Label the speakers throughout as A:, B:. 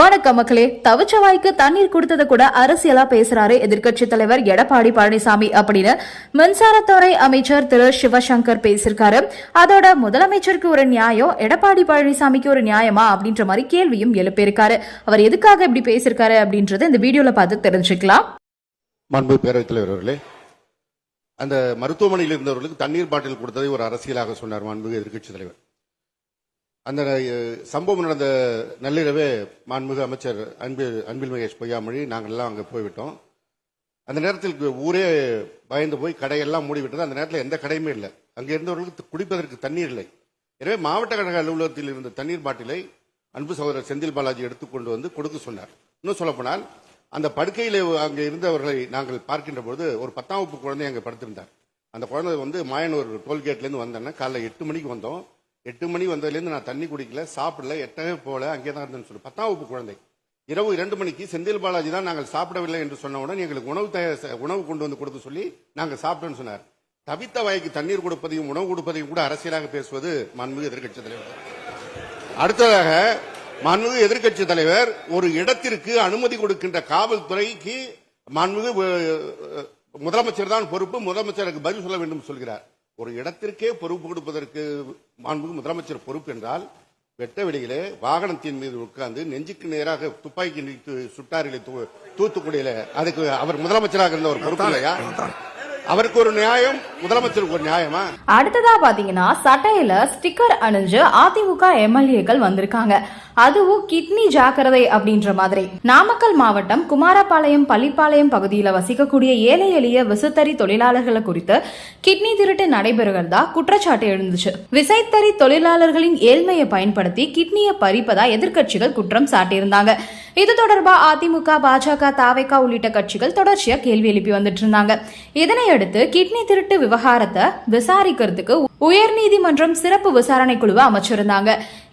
A: வணக்கம் மக்களே. தவிச்சவாய்க்கு தண்ணீர் கொடுத்ததை கூட அரசியலா பேசுறாரு எதிர்க்கட்சி தலைவர் எடப்பாடி பழனிசாமி அப்படின்னு மின்சாரத்துறை அமைச்சர் திரு சிவசங்கர் பேசியிருக்காரு. அதோட முதலமைச்சருக்கு ஒரு நியாயம் எடப்பாடி பழனிசாமிக்கு ஒரு நியாயமா அப்படின்ற மாதிரி கேள்வியும் எழுப்பியிருக்காரு. அவர் எதுக்காக இப்படி பேசியிருக்காரு அப்படின்றத இந்த வீடியோல பார்த்து தெரிஞ்சுக்கலாம்.
B: மாண்பு பேரவைத் தலைவர் அவர்களே அந்த மருத்துவமனையில் இருந்தவர்களுக்கு தண்ணீர் பாட்டில் கொடுத்ததை ஒரு அரசியலாக சொன்னார் மாண்புமிகு எதிர்கட்சி தலைவர். அந்த சம்பவம் நடந்த நள்ளிரவே மாண்புமிகு அமைச்சர் அன்பில் அன்பில் மகேஷ் பொய்யாமொழி நாங்கள் எல்லாம் அங்கே போய்விட்டோம். அந்த நேரத்தில் ஊரே பயந்து போய் கடையெல்லாம் மூடிவிட்டது. அந்த நேரத்தில் எந்த கடையுமே இல்லை. அங்கே இருந்தவர்களுக்கு குடிப்பதற்கு தண்ணீர் இல்லை. எனவே மாவட்ட கழக அலுவலகத்தில் இருந்த தண்ணீர் பாட்டிலை அன்பு சகோதரர் செந்தில் பாலாஜி எடுத்துக்கொண்டு வந்து கொடுக்க சொன்னார். இன்னும் சொல்லப்போனால் அந்த படுக்கையில் அங்கே இருந்தவர்களை நாங்கள் பார்க்கின்ற பொழுது ஒரு பத்தாம் வகுப்பு குழந்தை அங்கே படுத்திருந்தார். அந்த குழந்தை வந்து மாயனூர் டோல்கேட்லேருந்து வந்தேன்னா காலைல எட்டு மணிக்கு வந்தோம். எட்டு மணி வந்ததுலேருந்து நான் தண்ணி குடிக்கல சாப்பிடல எட்டவே போல அங்கே தான் இருந்தேன்னு சொல்லி. பத்தாம் வகுப்பு குழந்தை. இரவு இரண்டு மணிக்கு செந்தில் பாலாஜி தான் நாங்கள் சாப்பிடவில்லை என்று சொன்ன உடனே எங்களுக்கு உணவு தயார் உணவு கொண்டு வந்து கொடுத்து சொல்லி நாங்கள் சாப்பிட்டோம்னு சொன்னார். தவித்த வாய்க்கு தண்ணீர் கொடுப்பதையும் உணவு கொடுப்பதையும் கூட அரசியலாக பேசுவது மாண்புமிகு எதிர்க்கட்சி தலைவர். அடுத்ததாக மாண்புமிகு எதிர்க்கட்சி தலைவர் ஒரு இடத்திற்கு அனுமதி கொடுக்கின்ற காவல்துறைக்கு மாண்புமிகு முதலமைச்சர் தான் பொறுப்பு முதலமைச்சருக்கு பதில் சொல்ல வேண்டும் சொல்கிறார். ஒரு இடத்திற்கே பொறுப்பு கொடுப்பதற்கு மாண்புமிகு முதலமைச்சர் பொறுப்பு என்றால் வெட்ட வெளியிலே வாகனத்தின் மீது உட்கார்ந்து நெஞ்சுக்கு நேராக துப்பாக்கி நீட்டு சுட்டாரிலே தூ- தூத்துக்குடியில அதுக்கு அவர் முதலமைச்சராக இருந்த ஒரு பொறுப்பு இல்லையா? அவருக்கு ஒரு நியாயம் முதலமைச்சருக்கு ஒரு நியாயமா?
A: அடுத்ததா பாத்தீங்கன்னா சட்டையில ஸ்டிக்கர் அணிஞ்சு அதிமுக எம்எல்ஏக்கள் வந்திருக்காங்க. அதுவும் கிட்னி ஜாக்கிரதை அப்படின்ற மாதிரி. நாமக்கல் மாவட்டம் குமாரபாளையம் பள்ளிப்பாளையம் பகுதியில வசிக்கக்கூடிய ஏழை எளிய விசைத்தறி தொழிலாளர்களை குறித்து கிட்னி திருட்டு நடைபெறுகிறதா குற்றச்சாட்டு எழுந்துச்சு. விசைத்தறி தொழிலாளர்களின் ஏழ்மையை பயன்படுத்தி கிட்னியை பறிப்பதா எதிர்க்கட்சிகள் குற்றம் சாட்டியிருந்தாங்க. இது தொடர்பா அதிமுக பாஜக தாவைக்கா உள்ளிட்ட கட்சிகள் தொடர்ச்சியா கேள்வி எழுப்பி வந்துட்டு இருந்தாங்க. இதனையடுத்து கிட்னி திருட்டு விவகாரத்தை விசாரிக்கிறதுக்கு உயர்நீதிமன்றம் சிறப்பு விசாரணை குழுவை அமைச்சிருந்தாங்க.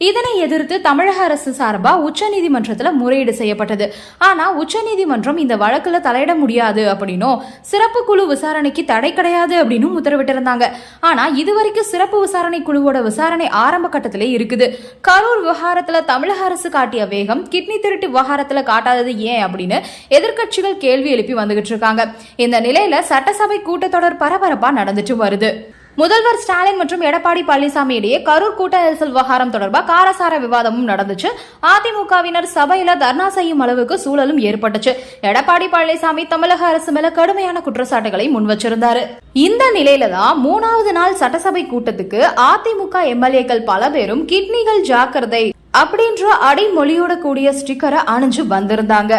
A: இதனை எதிர்த்து தமிழக அரசு சார்பா உச்சநீதிமன்றத்துல முறையீடு செய்யப்பட்டது. ஆனா உச்சநீதிமன்றம் இந்த வழக்குல தலையிட முடியாது அப்படின்னும் சிறப்பு குழு விசாரணைக்கு தடை கிடையாது அப்படின்னு உத்தரவிட்டிருந்தாங்க. ஆனா இதுவரைக்கும் சிறப்பு விசாரணை குழுவோட விசாரணை ஆரம்ப கட்டத்திலே இருக்குது. கரூர் விவகாரத்துல தமிழக அரசு காட்டிய வேகம் கிட்னி திருட்டு விவகாரத்துல காட்டாதது ஏன் அப்படின்னு எதிர்க்கட்சிகள் கேள்வி எழுப்பி வந்துகிட்டு இருக்காங்க. இந்த நிலையில சட்டசபை கூட்டத்தொடர் பரபரப்பா நடந்துட்டு வருது. முதல்வர் ஸ்டாலின் மற்றும் எடப்பாடி பழனிசாமி இடையே கரூர் கூட்ட நெரிசல் விவகாரம் தொடர்பாக காரசார விவாதமும் நடந்துச்சு. அதிமுகவினர் சபையில தர்ணா செய்யும் அளவுக்கு சூழலும் ஏற்பட்டுச்சு. எடப்பாடி பழனிசாமி தமிழக அரசு மேல கடுமையான குற்றச்சாட்டுகளை முன் வச்சிருந்தாரு இந்த நிலையில தான் மூணாவது நாள் சட்டசபை கூட்டத்துக்கு அதிமுக எம்எல்ஏக்கள் பல பேரும் கிட்னிகள் ஜாக்கிரதை அப்படின்ற அடைமொழியோட கூடிய ஸ்டிக்கரை அணிஞ்சு வந்திருந்தாங்க.